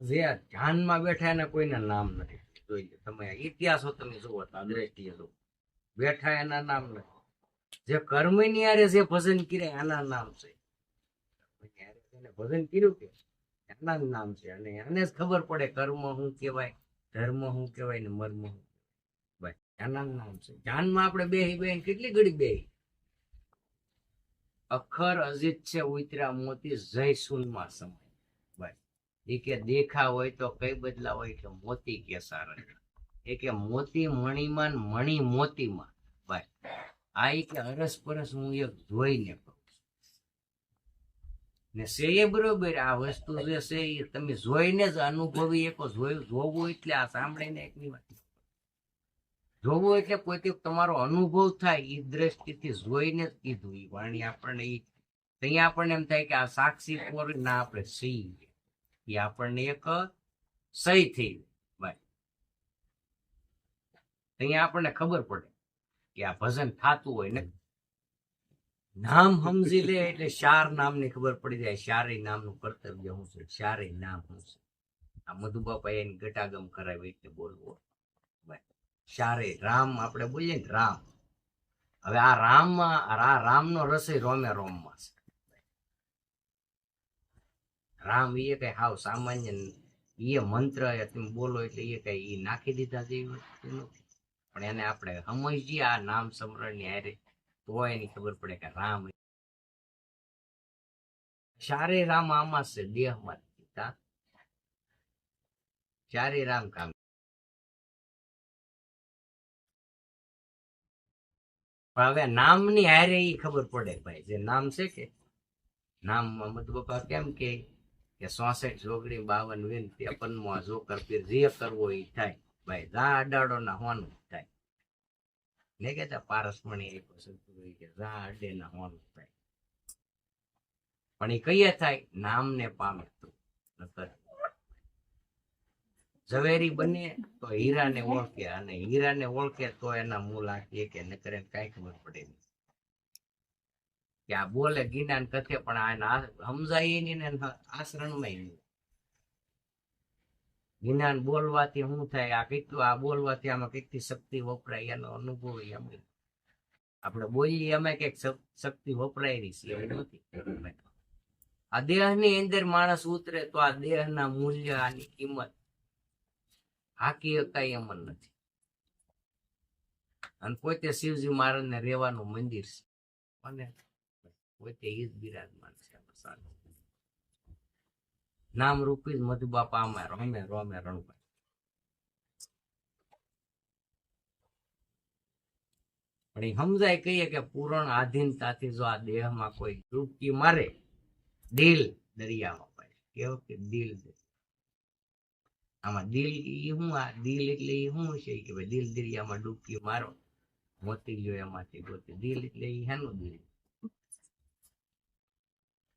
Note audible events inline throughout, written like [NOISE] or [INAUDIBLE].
જે ધ્યાનમાં બેઠા એના કોઈના નામ નથી. જોઈ લો, તમે ઇતિહાસો તમે જુઓ દ્રષ્ટિએ જુઓ. બેઠા એના નામ નથી. જે કર્મની હારે જે ભજન કરે એના નામ છે. ભજન કર્યું કે એના નામ છે. અને એને જ ખબર પડે કર્મ શું કહેવાય, ધર્મ શું કહેવાય ને મર્મ શું ભાઈ એના નામ છે. ધ્યાનમાં આપણે બેહી બેહી કેટલી ઘડી બેહી? અખર અજીત છે ઉતરા મોતી જય સુનમાં સમય. એ કે દેખા હોય તો કઈ બદલા હોય કે મોતી કે સારા. એ કે મોતી મણીમાં મણી મોતીમાં. ભાઈ, આ કે અરસ પરસ હું એક જોઈને ને છે એ બરોબર, આ વસ્તુ જે છે એ તમે જોઈને જ અનુભવી એક જોયું જોવું એટલે આ સાંભળીને એકની વાત. જોવું એટલે પોતે તમારો અનુભવ થાય એ દ્રષ્ટિથી જોઈને જ કીધું એ વાણી આપણને એ ત્યાં આપણને એમ થાય કે આ સાક્ષી કોર ના આપણે સહી એ આપણને એક સહી થઈ ભાઈ અહીંયા આપણને ખબર પડે કે આ ભજન થતું હોય ને. નામ સમજી લે એટલે શાર નામની ખબર પડી જાય. શારી નામનું કર્તવ્ય શું છે? શારે નામ શું છે? આ મધુબાપા એની ગટાગમ કરાવી એટલે બોલવો શારે રામ આપણે બોલીએ ને રામ. હવે આ રામમાં, આ રામનો રસોઈ રોમે રોમમાં છે. રામ એ કઈ હાવ સામાન્ય એ મંત્ર તમે બોલો એટલે એ કઈ એ નાખી દીધા જેવી વસ્તુ નથી પણ એને આપણે સમજીએ આ નામ સમરણની હારે, તો એની ખબર પડે કે રામ ચારે રામ આમાં છે દેહમાં પિતા ચારે રામ કામ. હવે નામની હારે એ ખબર પડે ભાઈ, જે નામ છે કે, નામ મત બાપા કેમ કે કે સોસઠ જોગડી બાવન વીન ત્રેપનમાં જોકર પીર જે કરવો એ થાય. ભાઈ, જા અડાડો ના હોનું થાય. ને કેતા પારસમણી સદગુરુ કે જા અડે ના હોનું થાય. પણ એ કહીએ થાય? નામને પામે તો. નકર ઝવેરી બને તો હીરાને ઓળખે. અને હીરાને ઓળખે તો એના મૂળ આખીએ કે નકર કાંઈ ખબર પડે નહીં કે આ બોલે ગિનાન કથે, પણ આ સમજાય નહીં ને આશરણમાં જ્ઞાન બોલવાથી શું થાય? આ કેટલું આ બોલવાથી આમાં કેટલી શક્તિ વપરાય? એનો અનુભવ અમે. આપણે બોલીએ અમે કંઈક શક્તિ વપરાયેલી છે એવું નથી. આ દેહની અંદર માણસ ઉતરે તો આ દેહના મૂલ્ય, આની કિંમત હાકી શકાય એમ નથી. અને પોતે શિવજી મહારાજને રહેવાનું મંદિર છે. અને એ જ બિરાજમાન છે નામ રૂપી જ મધુબાપા અમે રોમે રોમે રણભાઈ. પણ એ સમજાય કહીએ કે પૂરણ આધીનતાથી જો આ દેહમાં કોઈ ડૂબકી મારે, દિલ દરિયામાં પડે. કેવો કે દિલ આમાં દિલ એ શું આ, દિલ એટલે એ શું છે કે ભાઈ દિલ દરિયામાં ડૂબકી મારો, મોતી લ્યો એમાંથી ગોતી. દિલ એટલે એ હેનું દિલ.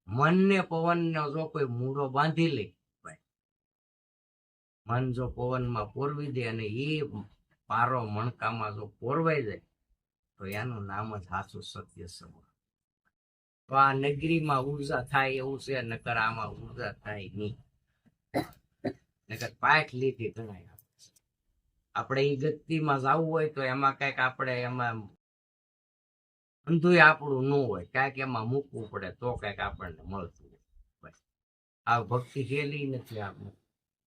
મનને પવનનો જો કોઈ મૂળો બાંધી લે મન જો પવનમાં પોરવી દે અને એ પારો મણકામાં જો પોરવાઈ જાય, તો એનું નામ જ સાચું સત્ય સમૂહ તો આ નગરીમાં ઊર્જા થાય એવું છે, નકર આમાં ઊર્જા થાય નહીં. નકર પાઠ લીધી ગણાય. આપણે એ ગતિમાં જવું હોય તો એમાં કંઈક આપણે એમાં અંધું આપણું ન હોય. કાંઈક એમાં મૂકવું પડે તો કંઈક આપણને મળતું હોય. આ ભક્તિ હેલી નથી આપણે.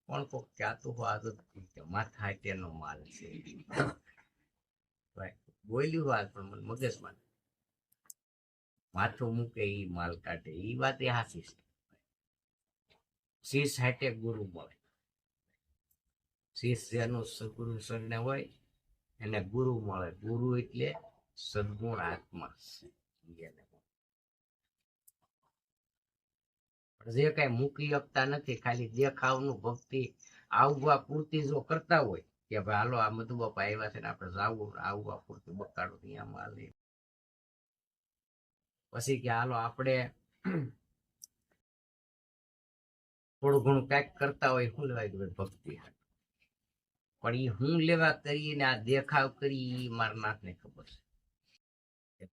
કોણ કોક કહેતું આદત માથા તેનો માલ છે. બોલ્યું વાત પણ મને મગજમાં. માથું મૂકે એ માલ કાઢે. એ વાત એ હાચી છે. શીશ હાટે ગુરુ મળે. શીશ જેનું સદગુરુ શરણે હોય, એને ગુરુ મળે. ગુરુ એટલે જે કઈ મૂકી શકતા નથી, ખાલી દેખાવનું ભક્તિ, આવવા પૂરતી જો કરતા હોય, કે ભાઈ હાલો, આ મધુ બાપા આવ્યા છે આપણે જાવું, આવવા પૂરતું બકાડું ત્યાં માલે પછી કે હાલો, આપણે થોડું ઘણું કંઈક કરતા હોય, શું લેવાય કે ભક્તિ? પણ એ હું લેવા કરીને આ દેખાવ કરી એ મારા નાથને ખબર છે.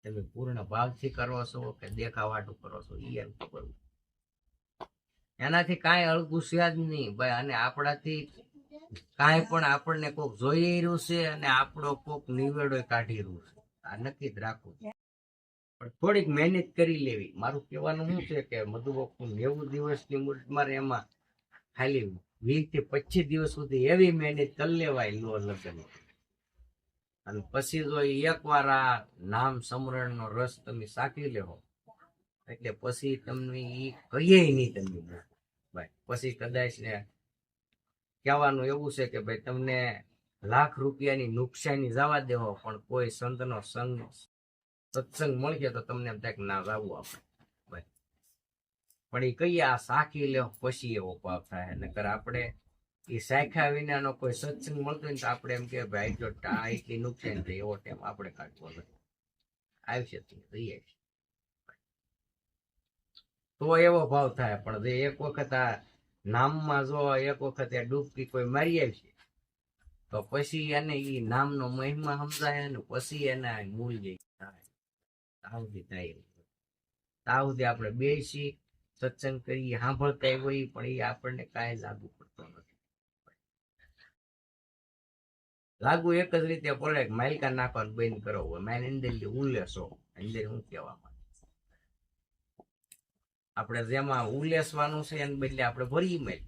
કે તમે પૂર્ણ ભાવથી કરો છો કે દેખાવાટું કરો છો એ એમ કરવું. એનાથી કાંઈ અળગું છે જ નહીં ભાઈ, અને આપણાથી કાંઈ પણ આપણને કોક જોઈ રહ્યું છે અને આપણો કોક નિવેડો કાઢી રહ્યું છે. આ નક્કી જ રાખવું પણ થોડીક મહેનત કરી લેવી. મારું કહેવાનું શું છે કે મધુબાપુ નેવું દિવસની મુદત મારે એમાં ખાલી વીસથી પચીસ દિવસ સુધી એવી મહેનત કરી લેવાય લો લગ્ન. અને પછી જો એક વાર આ નામ સમરણ નો રસ તમે સાકી લેવો એટલે પછી તમને ઈ કહીએ નહીં તમને. ભાઈ, પછી કદાચ ને કહેવાનું એવું છે કે ભાઈ, તમને લાખ રૂપિયાની નુકસાની જવા દેવો પણ કોઈ સંતનો સંગ સત્સંગ મળશે તો તમને એમ થાય ના, જવું આપણે. ભાઈ, પણ એ કહીએ આ સાકી લે પછી એવો પાપ થાય. નકર આપણે એ સાખ્યા વિનાનો કોઈ સત્સંગ મળતો ને તો આપણે એમ કે ભાઈ, જો આ નુકસાન થઈ એવો ટાઈમ આપણે કાઢવો નથી આવશે તો તો એવો ભાવ થાય, પણ એક વખત આ નામમાં જો એક વખત એ ડૂબકી કોઈ મારી આવશે, તો પછી એને એ નામનો મહિમા સમજાય અને પછી એને મૂળ જઈ થાય. તાવથી થાય. તાવથી આપણે બેસી સત્સંગ કરીએ, સાંભળતા હોય પણ એ આપણને કાંઈ લાગુ પડતો નથી લાગુ એક જ રીતે પડે કે માલિકા નાખવાનું બંધ કરો. હોય મારી અંદર ઉલ્લેસો અંદર હું કહેવા માંગુ આપણે જેમાં ઉલેસવાનું છે એને બદલે આપણે ભરી મેલ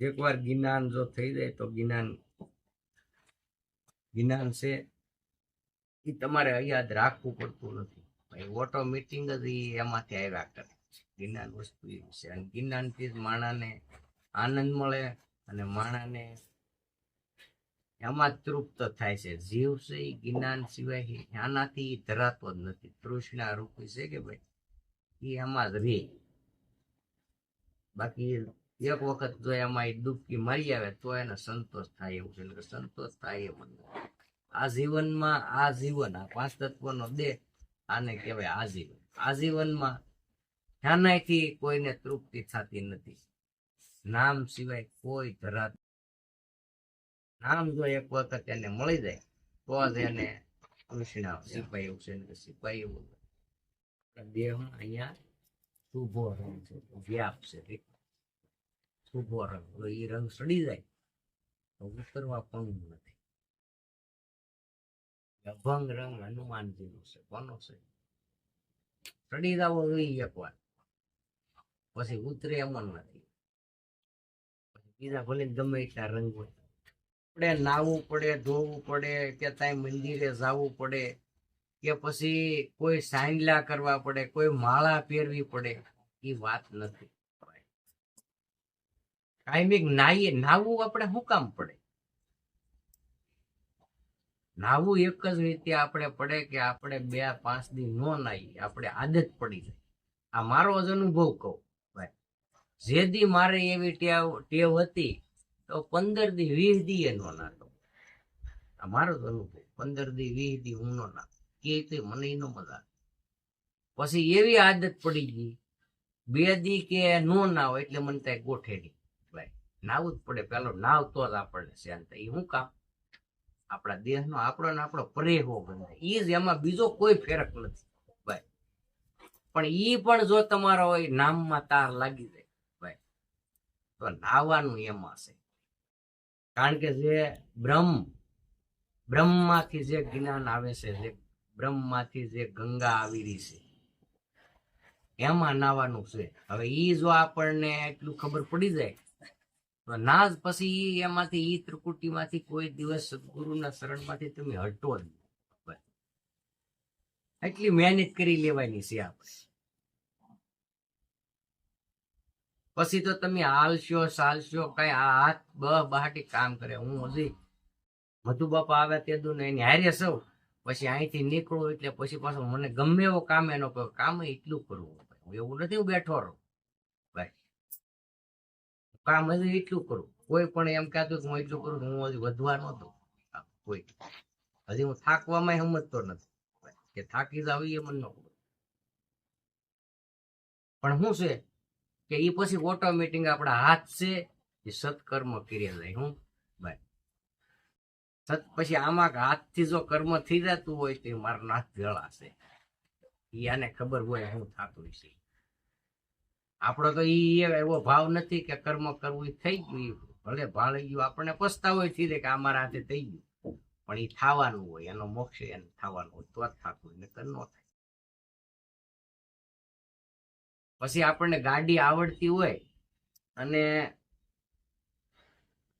એકવાર જ્ઞાન જો થઈ જાય તો જ્ઞાન જ્ઞાન છે એ તમારે યાદ રાખવું પડતું નથી. ભાઈ ઓટોમેટિક જ એમાંથી આવ્યા કરે જ્ઞાન વસ્તુ એવી છે. અને જ્ઞાનથી જ માણાને આનંદ મળે અને માણાને એમાં તૃપ્ત થાય છે. જીવ છે એ જ્ઞાન સિવાય આનાથી ધરાતો જ નથી. તૃષ્ણા રૂપી છે કે ભાઈ? એ એમાં જ રે. બાકી એક વખત જો એમાં એ ડૂબકી મારી આવે તો એને સંતોષ થાય એવું છે. એટલે સંતોષ થાય એવું. આ જીવનમાં આ જીવન, આ પાંચ તત્વનો દેહ, આને કહેવાય આજીવન. આજીવનમાં ધ્યાનાથી કોઈને તૃપ્તિ થતી નથી. નામ સિવાય કોઈ ધરાત નામ જો એક વખત એને મળી જાય, તો જ એને કૃષ્ણ સિપાઈ એવું છે ને એવું આપણા અહીંયા શુભો રંગ છે, વ્યાપ છે શુભો રંગ. એ રંગ સડી જાય, તો ઉતરવા પણ નથી. અભંગ રંગ હનુમાનજી નો છે, કોનો છે? સડી જવો જોઈએ એકવાર પછી ઉતરે એમ નથી. બીજા ભલે ગમે એટલા રંગ હોય. આપણે નાવું પડે, ધોવું પડે કે ત્યાં મંદિરે જવું પડે, કે પછી કોઈ સાંજલા કરવા પડે, કોઈ માળા પહેરવી પડે, એ વાત નથી. કાયમિક નાઈએ નાવું આપણે શું કામ પડે? નાવું એક જ રીતે આપણે પડે કે આપણે બે, પાંચ દી નો નાઈએ આપણે આદત પડી જાય. આ મારો જ અનુભવ કહું, ભાઈ. જે દી મારે એવી ટેવ ટેવ હતી તો પંદર દી વીસ દી નો નાતો આ મારો જ અનુભવ. પંદર દી વીસ દી હું નો નાતો કે તે મને એનો મજા પછી એવી આદત પડી ગઈ. બે દી કે નો નાવ એટલે મને ત્યાં ગોઠેડી નાવું જ પડે. પેલો નાવ તો જ આપણને શાંત થાય. હું કામ? આપણા દેહનો આપણો ને આપણો પ્રેહો બને એ જ એમાં બીજો કોઈ ફેરક નથી. ભાઈ, પણ એ પણ જો તમારો હોય, નામમાં તાર લાગી જાય. ભાઈ, તો નાવાનું એમાં છે. કારણ કે જે બ્રહ્મ, બ્રહ્મમાંથી જે જ્ઞાન આવે છે, જે બ્રહ્મમાંથી જે ગંગા આવી રહી છે, એમાં નાવાનું છે. હવે ઈ જો આપણને એટલું ખબર પડી જાય, તો ના જ પછી એમાંથી, ઈ ત્રિકુટીમાંથી કોઈ દિવસ સદગુરુના શરણમાંથી તમે હટો જ એટલી મહેનત કરી લેવાની છે આપણે પછી તો તમે હાલશો સાલશો કઈ હાથ બ બહાટી કામ કરે. હું હજી મધુ બાપા આવે તે દુ ને એની હારે સૌ. પછી અહીંથી નીકળું એટલે પછી પાછો મને ગમે એવો કામ એનો કહો કામ એટલું કરવું એવું નથી, હું બેઠો રહું. કામ હજી એટલું કરું. કોઈ પણ એમ કહેતું કે હું એટલું કરું હું હજી વધવા નતો કોઈ. હજી હું થાકવામાં સમજતો નથી. કે થાકી જાવ એ મને ન પણ શું છે કે એ પછી ઓટોમેટિક આપણા હાથ છે, એ સત્કર્મ કર્યા જાય, હું? બાય. સત, પછી આમાં હાથથી જો કર્મ થઈ જતું હોય તો એ મારા નાથ છે. ઈ આને ખબર હોય હું થતું છે આપણો તો ઈ એવો ભાવ નથી કે કર્મ કરવું થઈ ગયું ભલે ભાળે ગયું આપણને પસ્તાવો થઈ જાય કે આ મારા હાથે થઈ ગયું. પણ એ થવાનું હોય, એનો મોક્ષ એને થવાનું હોય, તો જ થતું હોય ન થાય. પછી આપણને ગાડી આવડતી હોય અને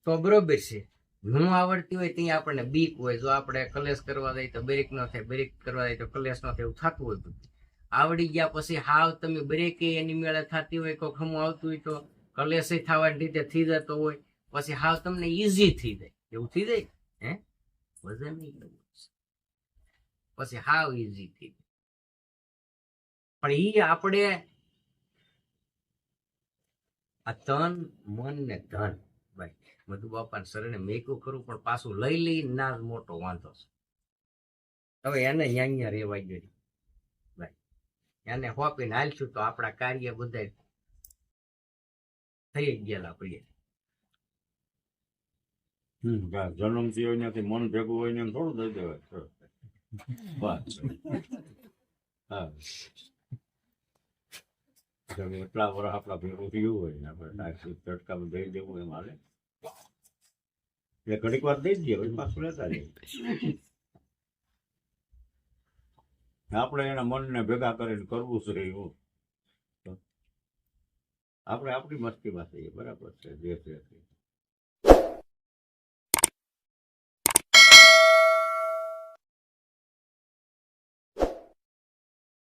તો બરોબર છે. ન આવડતી હોય ત્યાં આપણને બીક હોય. જો આપણે કલેશ કરવા દઈએ તો બ્રેક ન થાય. બ્રેક કરવા જઈએ તો કલેશ ન થાય. એવું થતું હોય આવડી ગયા પછી હાવ તમે બ્રેક એની મેળે થતી હોય કોઈ ખમું આવતું હોય તો કલેશ થવાની રીતે થઈ જતો હોય. પછી હાવ તમને ઈઝી થઈ જાય. એવું થઈ જાય? હે? વજન પછી હાવ ઈઝી થઈ જાય. પણ એ આપણે આ તન મન ને ધન. ભાઈ મધુ બાપાને શરણે મેકું કરું પણ પાછું લઈ લઈ ના જ મોટો વાંધો છે. હવે એને અહીંયા રેવાઈ ગઈ. ભાઈ એને હોપીને હાલશું તો આપણા કાર્ય બધા થઈ ગયેલા પ્રિય હમ, હા, જન્મથી હોય ત્યાંથી મન ભેગું હોય ને એમ થોડું દઈ દેવાય. [LAUGHS] બસ હા. એટલા વર્ષ આપણા ભેગું થયું હોય ને, આપણે ટાઈમ તડકામાં દઈ દેવું એમ હાલે. એટલે ઘડીક વાર દઈ દઈએ, પછી પાછું લેતા જઈએ. આપણે એના મનને ભેગા કરીને કરવું છે એવું. આપણે આપણી મસ્તીમાં થઈએ, બરાબર છે, જે છે.